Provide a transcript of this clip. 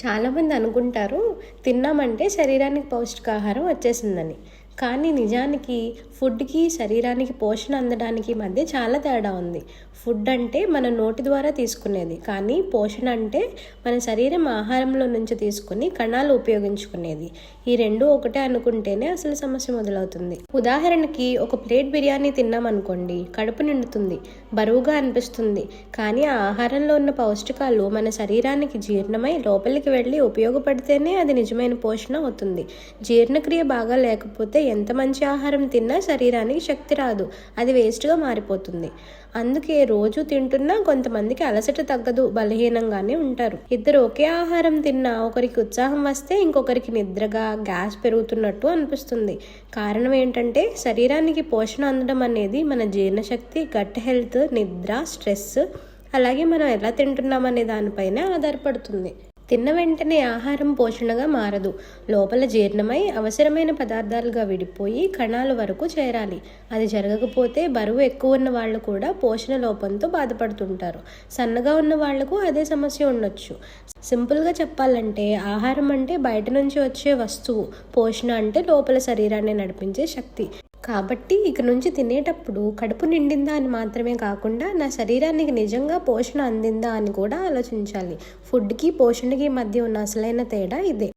చాలామంది అనుకుంటారు తిన్నామంటే శరీరానికి పౌష్టికాహారం వచ్చేసిందని. కానీ నిజానికి ఫుడ్కి శరీరానికి పోషణ అందడానికి మధ్య చాలా తేడా ఉంది. ఫుడ్ అంటే మన నోటి ద్వారా తీసుకునేది. కానీ పోషణ అంటే మన శరీరం ఆహారంలో నుంచి తీసుకుని కణాలు ఉపయోగించుకునేది. ఈ రెండు ఒకటే అనుకుంటేనే అసలు సమస్య మొదలవుతుంది. ఉదాహరణకి ఒక ప్లేట్ బిర్యానీ తిన్నామనుకోండి కడుపు నిండుతుంది బరువుగా అనిపిస్తుంది. కానీ ఆ ఆహారంలో ఉన్న పౌష్టికాలు మన శరీరానికి జీర్ణమై లోపలికి వెళ్ళి ఉపయోగపడితేనే అది నిజమైన పోషణ అవుతుంది. జీర్ణక్రియ బాగా లేకపోతే ఎంత మంచి ఆహారం తిన్నా శరీరానికి శక్తి రాదు. అది వేస్ట్గా మారిపోతుంది. అందుకే రోజు తింటున్నా కొంతమందికి అలసట తగ్గదు బలహీనంగానే ఉంటారు. ఇద్దరు ఒకే ఆహారం తిన్నా ఒకరికి ఉత్సాహం వస్తే ఇంకొకరికి నిద్రగా గ్యాస్ పెరుగుతున్నట్టు అనిపిస్తుంది. కారణం ఏంటంటే శరీరానికి పోషణ అందడం అనేది మన జీర్ణశక్తి గట్ హెల్త్ నిద్ర స్ట్రెస్ అలాగే మనం ఎలా తింటున్నాం అనే దానిపైనే ఆధారపడుతుంది. తిన్న వెంటనే ఆహారం పోషణగా మారదు. లోపల జీర్ణమై అవసరమైన పదార్థాలుగా విడిపోయి కణాల వరకు చేరాలి. అది జరగకపోతే బరువు ఎక్కువ ఉన్న వాళ్ళు కూడా పోషణ లోపంతో బాధపడుతుంటారు. సన్నగా ఉన్న వాళ్ళకు అదే సమస్య ఉండొచ్చు. సింపుల్గా చెప్పాలంటే ఆహారం అంటే బయట నుంచి వచ్చే వస్తువు. పోషణ అంటే లోపల శరీరాన్ని నడిపించే శక్తి. కాబట్టి ఇక నుంచి తినేటప్పుడు కడుపు నిండిందా అని మాత్రమే కాకుండా నా శరీరానికి నిజంగా పోషణ అందిందా అని కూడా ఆలోచించాలి. ఫుడ్కి పోషణకి మధ్య ఉన్న అసలైన తేడా ఇదే.